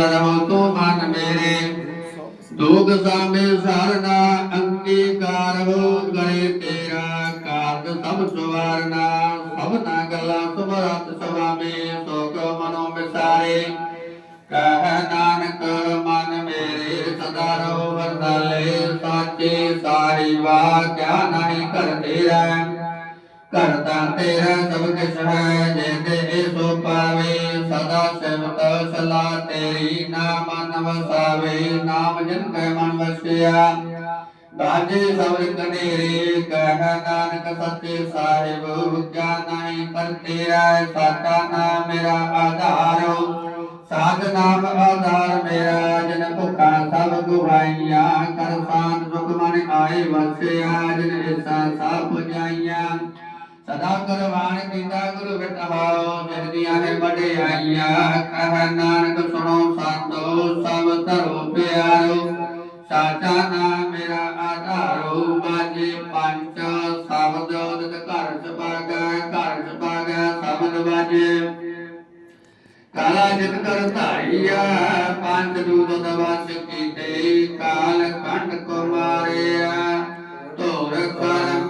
ਸਫਲ ਰਹੋ ਤੂੰ ਮਨ ਮੇਰੇ। ਦੁਖ ਸਾਮੇ ਸਰਨਾ, ਅੰਗੀਕਾਰ ਹੋ ਗਏ ਤੇਰਾ। ਕਾਰਜ ਸਭ ਸਵਾਰਨਾ ਸਭਨਾ ਗੱਲਾਂ ਸੁਭਰਤ ਸੁਭਾਵੇਂ ਸੋਕ ਮਨੋ ਵਿਸਾਰੇ। ਕਹਿ ਨਾਨਕ, ਮਨ ਮੇਰੇ ਸਦਾ ਰਹੋ ਵਰਦਾਲੇ। ਸਾਚੇ ਸਾਰੀ ਵਾਕਿਆ ਨਹੀਂ ਕਰਤੇ ਰਹਿ। ਕਰਤਾ ਤੇਰਾ ਸਭ ਕਿਛ ਹੈ, ਜੇ ਤੇ ਸੋ ਪਾਵੇ, ਸਦਾ ਸਿਵਤ ਸਲਾ ਤੇਰੀ ਨਾਮ ਮਨ ਵਸਾਵੇ, ਨਾਮ ਜਨ ਕੈ ਮਨ ਵਸਿਆ। ਬਾਜੇ ਸਬਰ ਕਨੇਰੇ ਕਹਿ ਨਾਨਕ ਸੱਚੇ ਸਾਹਿਬ ਵਿਗਿਆ ਨਹੀਂ ਪਰ ਤੇਰਾ ਸਾਚਾ ਨਾਮ ਮੇਰਾ ਆਧਾਰੋ। ਸਾਧ ਨਾਮ ਆਧਾਰ ਮੇਰਾ, ਜਨ ਭੁਖਾ ਸਭ ਗੁਹਾਈਆਂ, ਕਰ ਸਾਨ ਸੁਖ ਮਨ ਆਏ ਵਸਿਆ। ਜਨ ਇਸਾ ਸਦਾ ਕਰਵਾਣ ਕੀਤਾ ਗੁਰੂ ਬਿਟਹਾਓ ਜਗਦੀਆਂ ਨੇ ਵਡਿਆਈਆਂ ਕਹਿ ਨਾਨਕ ਸੁਣੋ ਸੰਤੋ, ਸਭ ਧਰੋ ਪਿਆਰੋ। ਸਾਚਾ ਨਾਮ ਮੇਰਾ ਆਧਾਰੋ, ਬਾਜੇ ਪੰਜ ਸ਼ਬਦ ਉਦਤ ਘਰ ਸੁਭਾਗਾ ਘਰ ਸੁਭਾਗਾ ਸ਼ਬਦ ਬਾਜੇ ਕਾਲਾ ਜਿਤ ਕਰ ਧਾਈਆ ਪੰਜ ਦੂਤ ਦਵਾਸ ਕੀਤੇ, ਕਾਲ ਕੰਡ ਕੁਮਾਰਿਆ। ਧੋਰ ਕਰਮ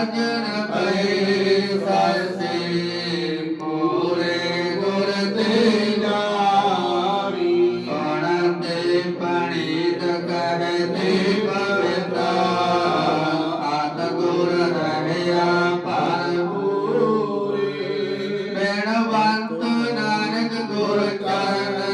ਸਾਜਨ ਭਏ ਸਰਸੇ ਪੂਰੇ ਗੁਰ ਤੇ ਜਾਣੀ ਪੜਤੇ ਪਣਿਤ ਕਹਤੇ ਪਵਿੱਤਾ ਆਤ ਗੁਰ ਰਹਿਆ ਪਰ ਪੂਰੇ। ਬਿਨਵੰਤ ਨਾਨਕ ਗੁਰ ਚਰਨ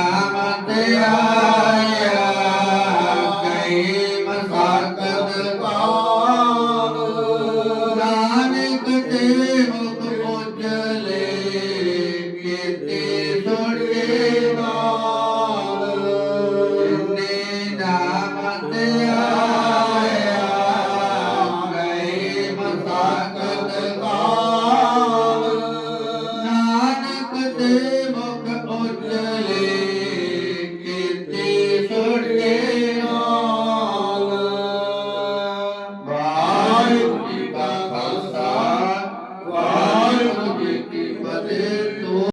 a